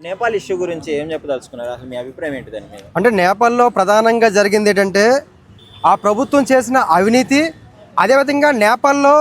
Nepal issue గురించి ఏం చెప్పదలుచుకున్నారు? అసలు మీ అభిప్రాయం ఏంటి దాని మీద? అంటే నేపాల్లో ప్రధానంగా జరిగింది ఏంటంటే ఆ ప్రభుత్వం చేసిన అవినీతి అదేవిధంగా నేపాల్లో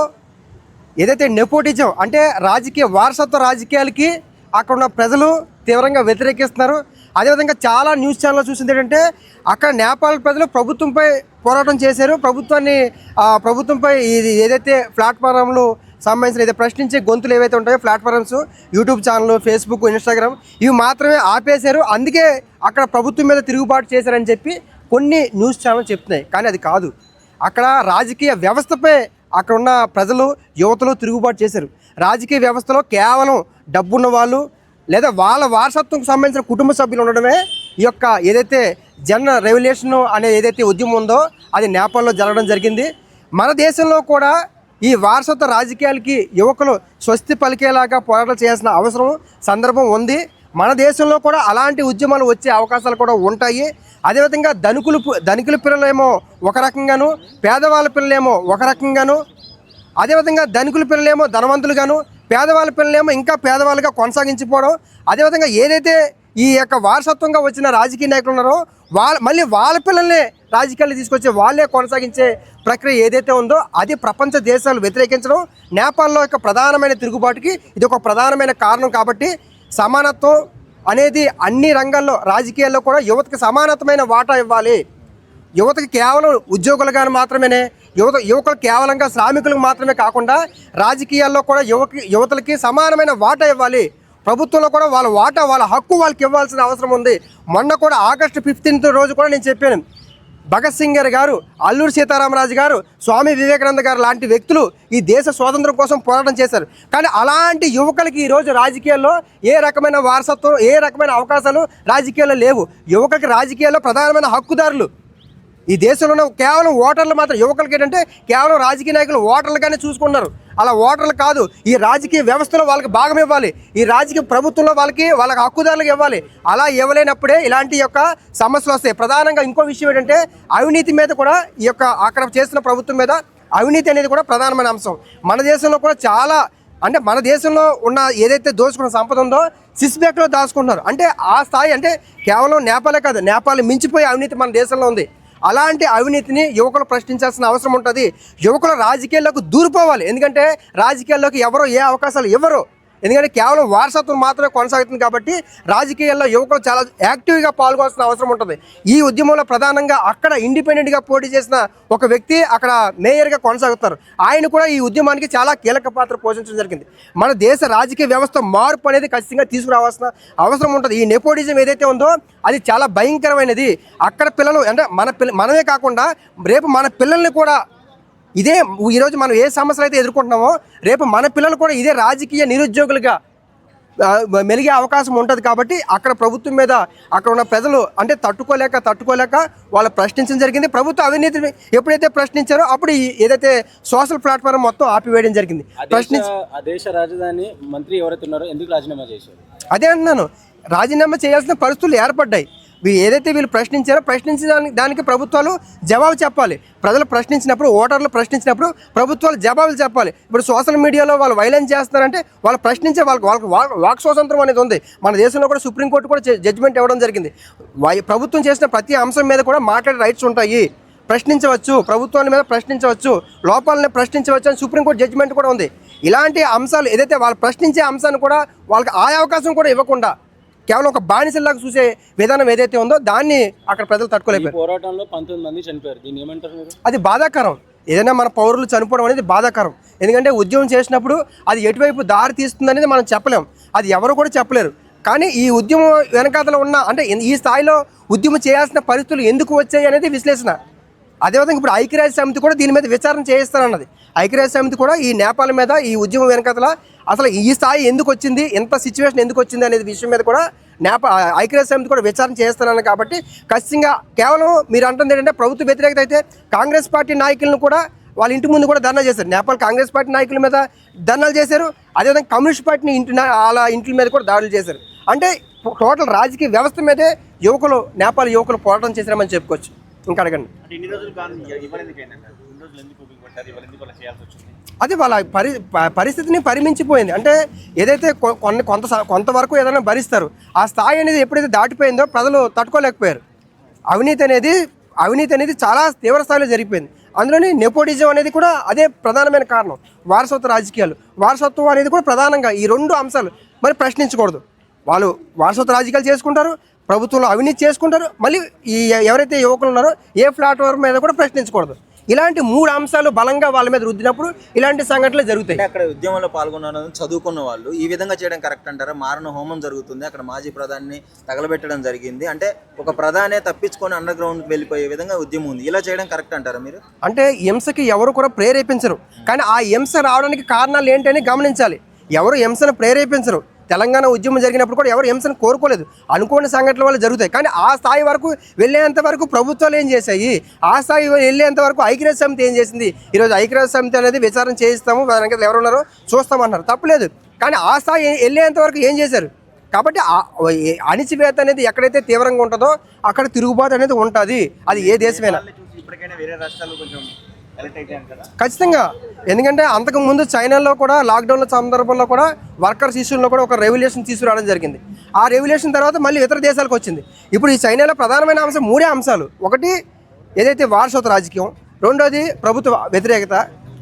ఏదైతే నెపోటిజం అంటే రాజకీయ వారసత్వ రాజకీయాలకి అక్కడ ఉన్న ప్రజలు తీవ్రంగా వ్యతిరేకిస్తున్నారు. అదేవిధంగా చాలా న్యూస్ ఛానల్ చూసింది ఏంటంటే అక్కడ నేపాల్ ప్రజలు ప్రభుత్వంపై పోరాటం చేశారు. ప్రభుత్వాన్ని ఆ, ప్రభుత్వంపై ఇది ఏదైతే ప్లాట్ఫారంలు సంబంధించిన అయితే ప్రశ్నించే గొంతులు ఏవైతే ఉంటాయో platforms YouTube channel Facebook Instagram ఇవి మాత్రమే ఆపేశారు. అందుకే అక్కడ ప్రభుత్వం మీద తిరుగుబాటు చేశారని చెప్పి కొన్ని న్యూస్ ఛానల్ చెప్తున్నాయి. కానీ అది కాదు. అక్కడ రాజకీయ వ్యవస్థపై అక్కడ ఉన్న ప్రజలు యువతలు తిరుగుబాటు చేశారు. రాజకీయ వ్యవస్థలో కేవలం డబ్బున్న వాళ్ళు లేదా వాళ్ళ వారసత్వంకు సంబంధించిన కుటుంబ సభ్యులు ఉండడమే ఈ యొక్క ఏదైతే జనరల్ రెవల్యూషన్ అనే ఏదైతే ఉద్యమం ఉందో అది నేపాల్లో జరగడం జరిగింది. మన దేశంలో కూడా ఈ వారసత్వ రాజకీయాలకి యువకులు స్వస్తి పలికేలాగా పోరాటం చేయాల్సిన అవసరం సందర్భం ఉంది. మన దేశంలో కూడా అలాంటి ఉద్యమాలు వచ్చే అవకాశాలు కూడా ఉంటాయి. అదేవిధంగా ధనికులు ధనికుల పిల్లలేమో ఒక రకంగాను పేదవాళ్ళ పిల్లలేమో ఒక రకంగాను అదేవిధంగా ధనికుల పిల్లలేమో ధనవంతులుగాను పేదవాళ్ళ పిల్లలేమో ఇంకా పేదవాళ్ళుగా కొనసాగించిపోవడం అదేవిధంగా ఏదైతే ఈ యొక్క వారసత్వంగా వచ్చిన రాజకీయ నాయకులు ఉన్నారో వాళ్ళ మళ్ళీ వాళ్ళ పిల్లల్ని రాజకీయాలు తీసుకొచ్చి వాళ్ళే కొనసాగించే ప్రక్రియ ఏదైతే ఉందో అది ప్రపంచ దేశాలు వ్యతిరేకించడం నేపాల్లో యొక్క ప్రధానమైన తిరుగుబాటుకి ఇది ఒక ప్రధానమైన కారణం కాబట్టి సమానత్వం అనేది అన్ని రంగాల్లో రాజకీయాల్లో కూడా యువతకు సమానతమైన వాటా ఇవ్వాలి. యువతకి కేవలం ఉద్యోగులుగా మాత్రమేనే యువత యువకులు కేవలంగా శ్రామికులకు మాత్రమే కాకుండా రాజకీయాల్లో కూడా యువకి యువతలకి సమానమైన వాటా ఇవ్వాలి. ప్రభుత్వంలో కూడా వాళ్ళ వాటా వాళ్ళ హక్కు వాళ్ళకి ఇవ్వాల్సిన అవసరం ఉంది. మొన్న కూడా ఆగస్టు ఫిఫ్టీన్త్ రోజు కూడా నేను చెప్పాను. భగత్ సింగ్ గారు గారు అల్లూరి సీతారామరాజు గారు స్వామి వివేకానంద గారు లాంటి వ్యక్తులు ఈ దేశ స్వాతంత్రం కోసం పోరాటం చేశారు. కానీ అలాంటి యువకులకి ఈరోజు రాజకీయాల్లో ఏ రకమైన వారసత్వం ఏ రకమైన అవకాశాలు రాజకీయాల్లో లేవు. యువకులకి రాజకీయాల్లో ప్రధానమైన హక్కుదారులు ఈ దేశంలో ఉన్న కేవలం ఓటర్లు మాత్రం యువకులకి ఏంటంటే కేవలం రాజకీయ నాయకులు ఓటర్లుగానే చూసుకున్నారు అలా ఓటర్లు కాదు ఈ రాజకీయ వ్యవస్థలో వాళ్ళకి భాగం ఇవ్వాలి. ఈ రాజకీయ ప్రభుత్వంలో వాళ్ళకి వాళ్ళకి హక్కుదారులకు ఇవ్వాలి. అలా ఇవ్వలేనప్పుడే ఇలాంటి యొక్క సమస్యలు వస్తాయి. ప్రధానంగా ఇంకో విషయం ఏంటంటే అవినీతి మీద కూడా ఈ యొక్క అక్కడ చేస్తున్న ప్రభుత్వం మీద అవినీతి అనేది కూడా ప్రధానమైన అంశం. మన దేశంలో కూడా చాలా అంటే మన దేశంలో ఉన్న ఏదైతే దోచుకున్న సంపద ఉందో సిస్బెక్లో దాచుకుంటున్నారు. అంటే ఆ స్థాయి అంటే కేవలం నేపాలే కాదు నేపాల్ మించిపోయి అవినీతి మన దేశంలో ఉంది. అలాంటి అవినీతిని యువకులు ప్రశ్నించాల్సిన అవసరం ఉంటుంది. యువకులు రాజకీయాల్లోకి దూరిపోవాలి. ఎందుకంటే రాజకీయాల్లోకి ఎవరు ఏ అవకాశాలు ఇవ్వరు. ఎందుకంటే కేవలం వారసత్వం మాత్రమే కొనసాగుతుంది కాబట్టి రాజకీయాల్లో యువకులు చాలా యాక్టివ్గా పాల్గొనాల్సిన అవసరం ఉంటుంది. ఈ ఉద్యమంలో ప్రధానంగా అక్కడ ఇండిపెండెంట్గా పోటీ చేసిన ఒక వ్యక్తి అక్కడ మేయర్గా కొనసాగుతారు. ఆయన కూడా ఈ ఉద్యమానికి చాలా కీలక పాత్ర పోషించడం జరిగింది. మన దేశ రాజకీయ వ్యవస్థ మార్పు అనేది ఖచ్చితంగా తీసుకురావాల్సిన అవసరం ఉంటుంది. ఈ నెపోటిజం ఏదైతే ఉందో అది చాలా భయంకరమైనది. అక్కడ పిల్లలు అంటే మన పిల్ల మనమే కాకుండా రేపు మన పిల్లల్ని కూడా ఇదే ఈరోజు మనం ఏ సమస్యలు అయితే ఎదుర్కొంటున్నామో రేపు మన పిల్లలు కూడా ఇదే రాజకీయ నిరుద్యోగులుగా మెలిగే అవకాశం ఉంటుంది కాబట్టి అక్కడ ప్రభుత్వం మీద అక్కడ ఉన్న ప్రజలు అంటే తట్టుకోలేక తట్టుకోలేక వాళ్ళు ప్రశ్నించడం జరిగింది. ప్రభుత్వ అవినీతిని ఎప్పుడైతే ప్రశ్నించారో అప్పుడు ఏదైతే సోషల్ ప్లాట్ఫామ్ మొత్తం ఆపివేయడం జరిగింది. ప్రశ్నించి ఆ దేశ రాజధాని మంత్రి ఎవరైతే ఉన్నారో ఎందుకు రాజీనామా చేశారు? అదే అంటున్నాను. రాజీనామా చేయాల్సిన పరిస్థితులు ఏర్పడ్డాయి. ఏదైతే వీళ్ళు ప్రశ్నించారో ప్రశ్నించిన దానికి దానికి ప్రభుత్వాలు జవాబు చెప్పాలి. ప్రజలు ప్రశ్నించినప్పుడు ఓటర్లు ప్రశ్నించినప్పుడు ప్రభుత్వాలు జవాబులు చెప్పాలి. ఇప్పుడు సోషల్ మీడియాలో వాళ్ళు వైలెన్స్ చేస్తున్నారంటే వాళ్ళు ప్రశ్నించే వాళ్ళకి వాళ్ళకి వాక్ స్వాతంత్రం అనేది ఉంది. మన దేశంలో కూడా సుప్రీంకోర్టు కూడా జడ్జిమెంట్ ఇవ్వడం జరిగింది. వై- ప్రభుత్వం చేసిన ప్రతి అంశం మీద కూడా మాట్లాడే రైట్స్ ఉంటాయి. ప్రశ్నించవచ్చు ప్రభుత్వాల మీద ప్రశ్నించవచ్చు లోపాలని ప్రశ్నించవచ్చు అని సుప్రీంకోర్టు జడ్జిమెంట్ కూడా ఉంది. ఇలాంటి అంశాలు ఏదైతే వాళ్ళు ప్రశ్నించే అంశాన్ని కూడా వాళ్ళకి ఆ అవకాశం కూడా ఇవ్వకుండా కేవలం ఒక బానిసల్లాగా చూసే విధానం ఏదైతే ఉందో దాన్ని అక్కడ ప్రజలు తట్టుకోలేకపోయారు. పోరాటంలో పంతొమ్మిది మంది చనిపోయారు. దీన్ని ఏమంటారు అది బాధాకరం. ఏదైనా మన పౌరులు చనిపోవడం అనేది బాధాకరం. ఎందుకంటే ఉద్యమం చేసినప్పుడు అది ఎటువైపు దారి తీస్తుంది అనేది మనం చెప్పలేం. అది ఎవరు కూడా చెప్పలేరు. కానీ ఈ ఉద్యమం వెనకాతల ఉన్న అంటే ఈ స్థాయిలో ఉద్యమం చేయాల్సిన పరిస్థితులు ఎందుకు వచ్చాయి అనేది విశ్లేషణ. అదేవిధంగా ఇప్పుడు ఐక్యరాజ్య సమితి కూడా దీని మీద విచారణ చేయిస్తానన్నది ఐక్యరాజ్య సమితి కూడా ఈ నేపాల్ మీద ఈ ఉద్యమం వెనకతల అసలు ఈ స్థాయి ఎందుకు వచ్చింది ఎంత సిచ్యువేషన్ ఎందుకు వచ్చింది అనేది విషయం మీద కూడా నేపా ఐక్యరాజ్య సమితి కూడా విచారణ చేస్తానని కాబట్టి ఖచ్చితంగా కేవలం మీరు అంటుంది ఏంటంటే ప్రభుత్వ వ్యతిరేకత అయితే కాంగ్రెస్ పార్టీ నాయకులను కూడా వాళ్ళ ఇంటి ముందు కూడా ధర్నా చేశారు. నేపాల్ కాంగ్రెస్ పార్టీ నాయకుల మీద ధర్నాలు చేశారు. అదేవిధంగా కమ్యూనిస్ట్ పార్టీని ఇంటి వాళ్ళ ఇంటి మీద కూడా దాడులు చేశారు. అంటే టోటల్ రాజకీయ వ్యవస్థ మీదే యువకులు నేపాల్ యువకులు పోరాటం చేశారని చెప్పుకోవచ్చు ఇంకా అడగండి. అది వాళ్ళ పరి పరిస్థితిని పరిమించిపోయింది. అంటే ఏదైతే కొన్ని కొంత కొంతవరకు ఏదైనా భరిస్తారు ఆ స్థాయి అనేది ఎప్పుడైతే దాటిపోయిందో ప్రజలు తట్టుకోలేకపోయారు. అవినీతి అనేది అవినీతి అనేది చాలా తీవ్ర స్థాయిలో జరిగిపోయింది. అందులోని నెపోటిజం అనేది కూడా అదే ప్రధానమైన కారణం. వారసత్వ రాజకీయాలు. వారసత్వం అనేది కూడా ప్రధానంగా ఈ రెండు అంశాలు మరి ప్రశ్నించకూడదు. వాళ్ళు వారసత్వ రాజకీయాలు చేసుకుంటారు ప్రభుత్వంలో అవినీతి చేసుకుంటారు మళ్ళీ ఈ ఎవరైతే యువకులు ఉన్నారో ఏ ప్లాట్ఫామ్ మీద కూడా ప్రశ్నించకూడదు. ఇలాంటి మూడు అంశాలు బలంగా వాళ్ళ మీద రుద్దినప్పుడు ఇలాంటి సంఘటనలు జరుగుతాయి. అక్కడ ఉద్యమంలో పాల్గొన్న చదువుకున్న వాళ్ళు ఈ విధంగా చేయడం కరెక్ట్ అంటారా? మారణ హోమం జరుగుతుంది అక్కడ మాజీ ప్రధాని తగలబెట్టడం జరిగింది. అంటే ఒక ప్రధానే తప్పించుకొని అండర్ గ్రౌండ్కి వెళ్ళిపోయే విధంగా ఉద్యమం ఉంది. ఇలా చేయడం కరెక్ట్ అంటారా మీరు? అంటే హింసకి ఎవరు కూడా ప్రేరేపించరు. కానీ ఆ హింస రావడానికి కారణాలు ఏంటని గమనించాలి. ఎవరు హింసను ప్రేరేపించరు. తెలంగాణ ఉద్యమం జరిగినప్పుడు కూడా ఎవరు హింసను కోరుకోలేదు. అనుకోని సంఘటనల వల్ల జరుగుతాయి. కానీ ఆ స్థాయి వరకు వెళ్ళేంత వరకు ప్రభుత్వాలు ఏం చేశాయి? ఆ స్థాయి వెళ్ళేంత వరకు ఐక్యరాజ్య సమితి ఏం చేసింది? ఈరోజు ఐక్యరాజ్య సమితి అనేది విచారణ చేయిస్తాము. దాని ఎవరు ఉన్నారో చూస్తామన్నారు. తప్పలేదు. కానీ ఆ స్థాయి వెళ్ళేంత వరకు ఏం చేశారు? కాబట్టి అణిచివేత అనేది ఎక్కడైతే తీవ్రంగా ఉంటుందో అక్కడ తిరుగుబాటు అనేది ఉంటుంది. అది ఏ దేశమైనా. ఇప్పటికైనా వేరే రాష్ట్రాలు కొంచెం ఖచ్చితంగా. ఎందుకంటే అంతకు ముందు చైనాలో కూడా లాక్డౌన్ల సందర్భంలో కూడా వర్కర్స్ ఇష్యూలో కూడా ఒక రెవల్యూషన్ తీసుకురావడం జరిగింది. ఆ రెవల్యూషన్ తర్వాత మళ్ళీ ఇతర దేశాలకు వచ్చింది. ఇప్పుడు ఈ చైనాలో ప్రధానమైన అంశం మూడే అంశాలు. ఒకటి ఏదైతే వారసత్వ రాజకీయం రెండోది ప్రభుత్వ వ్యతిరేకత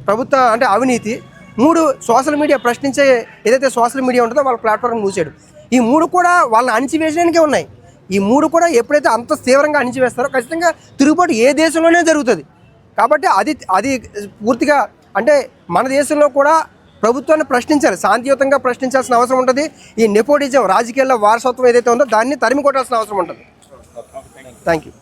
ప్రభుత్వ అంటే అవినీతి మూడు సోషల్ మీడియా ప్రశ్నించే ఏదైతే సోషల్ మీడియా ఉంటుందో వాళ్ళ ప్లాట్ఫామ్ మూసేయడం ఈ మూడు కూడా వాళ్ళని అణిచివేయడానికే ఉన్నాయి. ఈ మూడు కూడా ఎప్పుడైతే అంత తీవ్రంగా అణిచివేస్తారో ఖచ్చితంగా తిరుగుబాటు ఏ దేశంలోనే జరుగుతుంది. కాబట్టి అది అది పూర్తిగా అంటే మన దేశంలో కూడా ప్రభుత్వాన్ని ప్రశ్నించాలి శాంతియుతంగా ప్రశ్నించాల్సిన అవసరం ఉంటుంది. ఈ నెపోటిజం రాజకీయాల్లో వారసత్వం ఏదైతే ఉందో దాన్ని తరిమి కొట్టాల్సిన అవసరం ఉంటుంది. Thank you